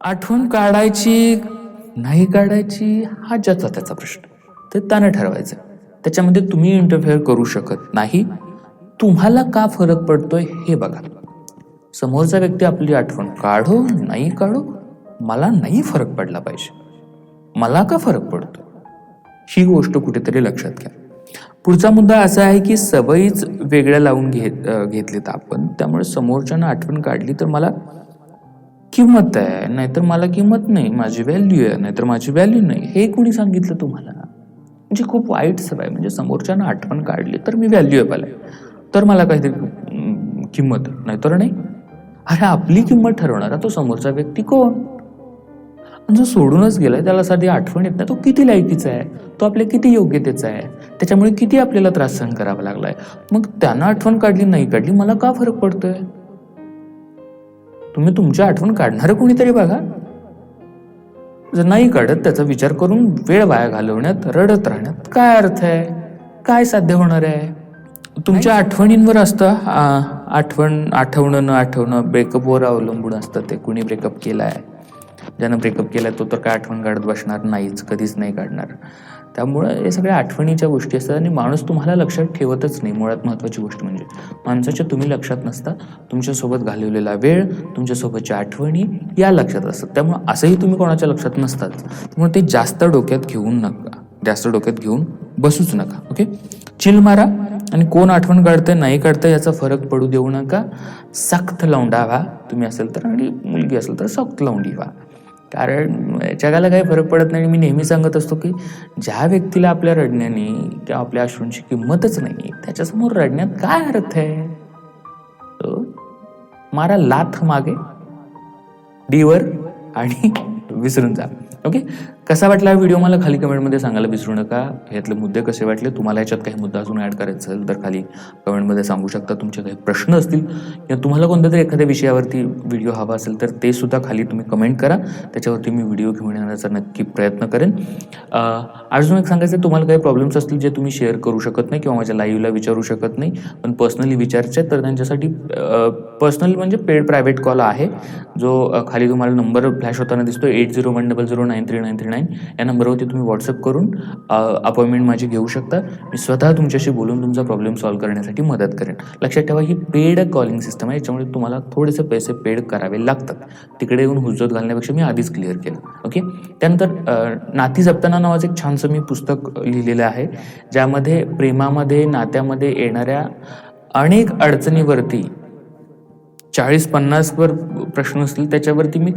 आठवण काढायची नाही काढायची हा ज्याचा त्याचा प्रश्न. ते त्यानं ठरवायचं. त्याच्यामध्ये तुम्ही इंटरफेअर करू शकत नाही. तुम्हाला का फरक पडतोय हे बघा. समोरचा व्यक्ती आपली आठवण काढो नाही काढो मला नाही फरक पडला पाहिजे. मला का फरक पडतो? ही गोष्ट कुठेतरी लक्षात घ्या. पुढचा मुद्दा असा आहे की सवयीच वेगळ्या लावून घेत घेतलीत आपण. त्यामुळे समोरच्यानं आठवण काढली तर मला किंमत आहे नाहीतर मला किंमत नाही माझी व्हॅल्यू आहे नाहीतर माझी व्हॅल्यू नाही. हे कोणी सांगितलं तुम्हाला? म्हणजे खूप वाईट सवय म्हणजे समोरच्यानं आठवण काढली तर मी व्हॅल्युएबल आहे. तर मला काहीतरी किंमत नाहीतर नाही. अरे आपली किंमत ठरवणारा तो समोरचा व्यक्ती कोण? जो सोडूनच गेलाय त्याला साधी आठवण येत नाही. तो किती लायकीचा आहे? तो आपल्या किती योग्यतेचा आहे? त्याच्यामुळे किती आपल्याला त्रास सहन करावा लागलाय? मग त्यांना आठवण काढली नाही काढली मला का फरक पडतोय? तुम्ही तुमची आठवण काढणारं कोणीतरी बघा. जर नाही काढत त्याचा विचार करून वेळ वाया घालवण्यात रडत राहण्यात काय अर्थ आहे? काय साध्य होणार आहे? तुमच्या आठवणींवर असतं आठवण आठवणं न आठवणं ब्रेकअपवर अवलंबून असतं ते. कुणी ब्रेकअप केलाय? ज्यानं ब्रेकअप केलाय तो तर काय आठवण काढत बसणार? नाहीच कधीच नाही काढणार. त्यामुळं हे सगळ्या आठवणीच्या गोष्टी असतात आणि माणूस तुम्हाला लक्षात ठेवतच नाही. मुळात महत्त्वाची गोष्ट म्हणजे माणसाच्या तुम्ही लक्षात नसता तुमच्यासोबत घालवलेला वेळ तुमच्यासोबतच्या आठवणी या लक्षात असतात. त्यामुळे असंही तुम्ही कोणाच्या लक्षात नसतात. त्यामुळे ते जास्त डोक्यात घेऊन नका. जास्त डोक्यात घेऊन बसूच नका. ओके? चिल मारा आणि कोण आठवण काढतंय नाही काढतंय याचा फरक पडू देऊ नका. सक्त लवंडा व्हा तुम्ही असेल तर आणि मुलगी असेल तर सक्त लवंडी व्हा. कारण जगाला काही फरक पडत नाही. मी नेहमी सांगत असतो की ज्या व्यक्तीला आपल्या रडण्याने किंवा आपल्या अश्रूंची किंमतच नाही त्याच्यासमोर रडण्यात काय अर्थ आहे? मारा लाथ मागे डीवर आणि विसरून जा. ओके कसा वाटला हा व्हिडिओ मला खाली कमेंटमध्ये सांगायला विसरू नका. ह्यातले मुद्दे कसे वाटले तुम्हाला याच्यात काही मुद्दा अजून ॲड करायचा असेल तर खाली कमेंटमध्ये सांगू शकता. तुमचे काही प्रश्न असतील किंवा तुम्हाला कोणत्या तरी एखाद्या विषयावरती व्हिडिओ हवा असेल तर ते सुद्धा खाली तुम्ही कमेंट करा. त्याच्यावरती मी व्हिडिओ घेऊन येण्याचा नक्की प्रयत्न करेन. अजून एक सांगायचं तुम्हाला काही प्रॉब्लेम्स असतील जे तुम्ही शेअर करू शकत नाही किंवा माझ्या लाईव्हला विचारू शकत नाही. पण पर्सनली विचारचे आहेत, तर त्यांच्यासाठी पर्सनल म्हणजे पेड प्रायव्हेट कॉल आहे. जो खाली तुम्हाला नंबर फ्लॅश होताना दिसतो eight zero one double zero nine three nine three nine या नंबरवरती तुम्ही व्हॉट्सअप करून अपॉइंटमेंट माझी घेऊ शकता. मी स्वतः तुमच्याशी बोलून तुमचा प्रॉब्लेम सॉल्व्ह करण्यासाठी मदत करेन. लक्षात ठेवा ही पेड कॉलिंग सिस्टम आहे. याच्यामुळे तुम्हाला थोडेसे पैसे पेड करावे लागतात. तिकडे येऊन हुजत घालण्यापेक्षा मी आधीच क्लिअर केलं. ओके त्यानंतर नाती जपताना नावाचं एक छानसं मी पुस्तक लिहिलेलं आहे ज्यामध्ये प्रेमामध्ये नात्यामध्ये येणाऱ्या अनेक अडचणीवरती चाळीस पन्नासवर प्रश्न असतील त्याच्यावरती मी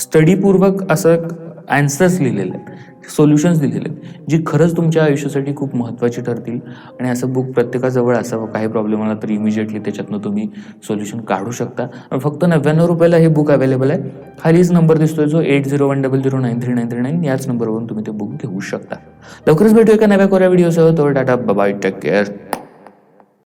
स्टडीपूर्वक असं ॲन्सर्स लिहिलेले आहेत सोल्युशन्स दिलेले आहेत जी खरंच तुमच्या आयुष्यासाठी खूप महत्त्वाची ठरतील. आणि असं बुक प्रत्येकाजवळ असावं काही प्रॉब्लेम आला तर इमिजिएटली त्याच्यातनं तुम्ही सोल्युशन काढू शकता. फक्त नव्याण्णव रुपयाला हे बुक अवेलेबल आहे. खालीच नंबर दिसतोय जो eight zero one double zero nine three nine three nine याच नंबरवरून तुम्ही ते बुक घेऊ शकता. लवकरच भेटू एका नव्या कोऱ्या व्हिडिओसह तो टाटा बाय टेक केअर